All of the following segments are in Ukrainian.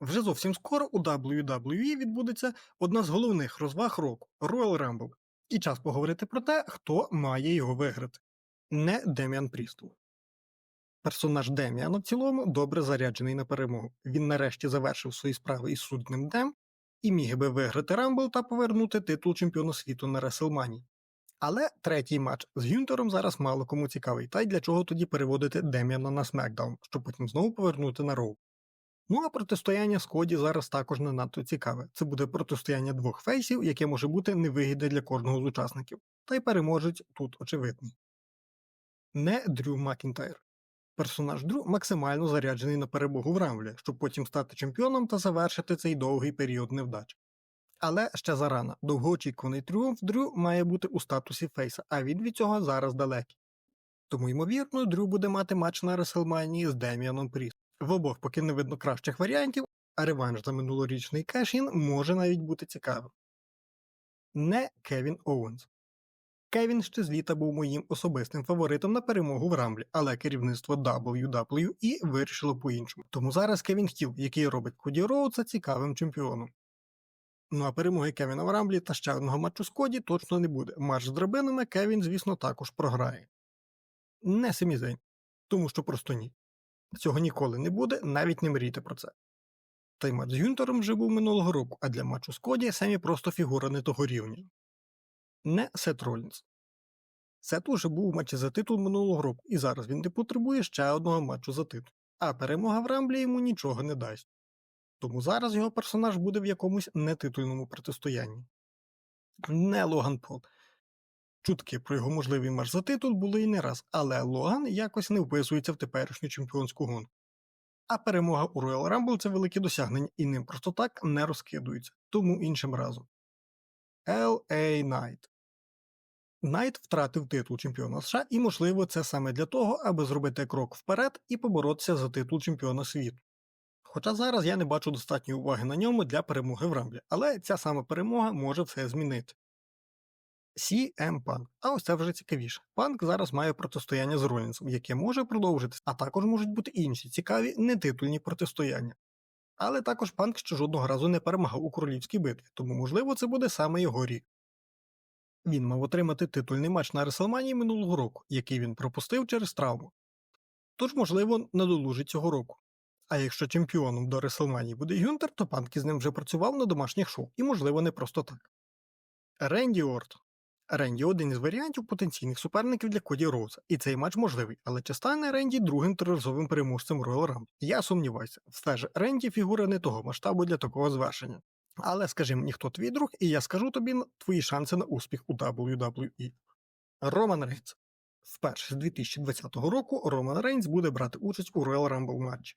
Вже зовсім скоро у WWE відбудеться одна з головних розваг року Royal Rumble. І час поговорити про те, хто має його виграти. Не Деміан Прістл. Персонаж Деміана в цілому добре заряджений на перемогу. Він нарешті завершив свої справи із судним Дем і міг би виграти Рамбл та повернути титул чемпіона світу на Реселмані. Але третій матч з Гюнтером зараз мало кому цікавий, та й для чого тоді переводити Деміана на Смекдаун, щоб потім знову повернути на Роу. Ну а протистояння з Коді зараз також не надто цікаве. Це буде протистояння двох фейсів, яке може бути невигідне для кожного з учасників, та й переможець тут очевидний. Не Дрю Макінтайр. Персонаж Дрю максимально заряджений на перемогу в Рамблі, щоб потім стати чемпіоном та завершити цей довгий період невдач. Але ще зарано, довгоочікуваний тріумф Дрю має бути у статусі фейса, а він від цього зараз далекий. Тому, ймовірно, Дрю буде мати матч на Реселманії з Деміаном Пріст. В обох поки не видно кращих варіантів, а реванш за минулорічний кешін може навіть бути цікавим. Не Кевін Оуенс. Кевін ще з літа був моїм особистим фаворитом на перемогу в Рамблі, але керівництво WWE вирішило по-іншому. Тому зараз Кевін Хіл, який робить Коді Роудса цікавим чемпіоном. Ну а перемоги Кевіна в Рамблі та ще одного матчу з Коді точно не буде. Матч з драбинами Кевін, звісно, також програє. Не Семізень, тому що просто ні. Цього ніколи не буде, навіть не мрійте про це. Той матч з Гюнтером вже був минулого року, а для матчу з Коді самі просто фігура не того рівня. Не Сет Ролінс. Сет уже був у матчі за титул минулого року, і зараз він не потребує ще одного матчу за титул, а перемога в Рамблі йому нічого не дасть. Тому зараз його персонаж буде в якомусь нетитульному протистоянні. Не Логан Пол. Чутки про його можливий матч за титул були і не раз, але Логан якось не вписується в теперішню чемпіонську гонку. А перемога у Royal Rumble – це велике досягнення, і ним просто так не розкидуються, тому іншим разом. L.A. Knight Найт втратив титул чемпіона США, і, можливо, це саме для того, аби зробити крок вперед і поборотися за титул чемпіона світу. Хоча зараз я не бачу достатньої уваги на ньому для перемоги в Рамблі, але ця сама перемога може все змінити. CM Punk. А ось це вже цікавіше. Панк зараз має протистояння з Ролінсом, яке може продовжитися, а також можуть бути інші цікаві нетитульні протистояння. Але також Панк ще жодного разу не перемагав у королівській битві, тому можливо це буде саме його рік. Він мав отримати титульний матч на Реселманії минулого року, який він пропустив через травму. Тож, можливо, надолужить цього року. А якщо чемпіоном до Реселманії буде Гюнтер, то Панк із ним вже працював на домашніх шоу, і, можливо, не просто так. Ренді Ортон. Ренді один із варіантів потенційних суперників для Коді Роуза, і цей матч можливий, але чи стане Ренді другим триразовим переможцем Royal Rumble? Я сумніваюся, все ж Ренді фігура не того масштабу для такого звершення. Але скажи мені, хто твій друг, і я скажу тобі твої шанси на успіх у WWE. Роман Рейнс. Вперше з 2020 року Роман Рейнс буде брати участь у Royal Rumble матчі.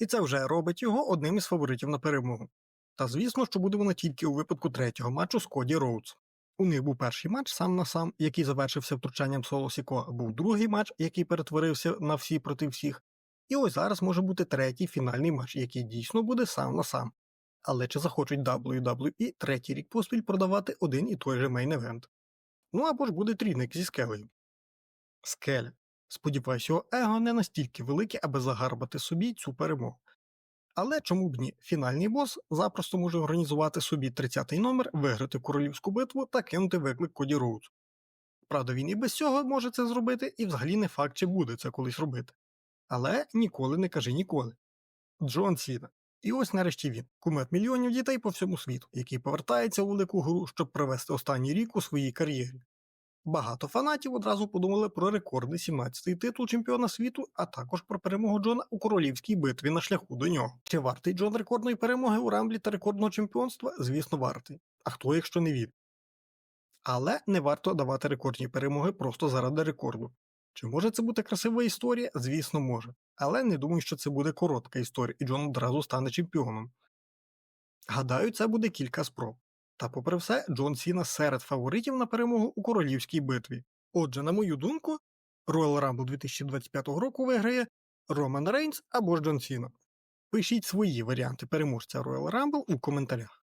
І це вже робить його одним із фаворитів на перемогу. Та звісно, що буде воно тільки у випадку третього матчу з Коді Роудс. У них був перший матч сам на сам, який завершився втручанням Соло Сіко, був другий матч, який перетворився на всі проти всіх. І ось зараз може бути третій фінальний матч, який дійсно буде сам на сам. Але чи захочуть WWE третій рік поспіль продавати один і той же мейн-евент? Ну або ж буде трійник зі скелею. Скеля. Сподіваюсь, його его не настільки велике, аби загарбати собі цю перемогу. Але чому б ні? Фінальний бос запросто може організувати собі 30-й номер, виграти королівську битву та кинути виклик Коді Роудс. Правда, він і без цього може це зробити, і взагалі не факт, чи буде це колись робити. Але ніколи не кажи ніколи. Джон Сіна. І ось нарешті він, кумет мільйонів дітей по всьому світу, який повертається у велику гру, щоб провести останній рік у своїй кар'єрі. Багато фанатів одразу подумали про рекордний 17-й титул чемпіона світу, а також про перемогу Джона у королівській битві на шляху до нього. Чи вартий Джон рекордної перемоги у Рамблі та рекордного чемпіонства? Звісно, вартий. А хто, якщо не він? Але не варто давати рекордні перемоги просто заради рекорду. Чи може це бути красива історія? Звісно, може. Але не думаю, що це буде коротка історія, і Джон одразу стане чемпіоном. Гадаю, це буде кілька спроб. Та, попри все, Джон Сіна серед фаворитів на перемогу у королівській битві. Отже, на мою думку, Royal Rumble 2025 року виграє Роман Рейнс або ж Джон Сіна. Пишіть свої варіанти переможця Royal Rumble у коментарях.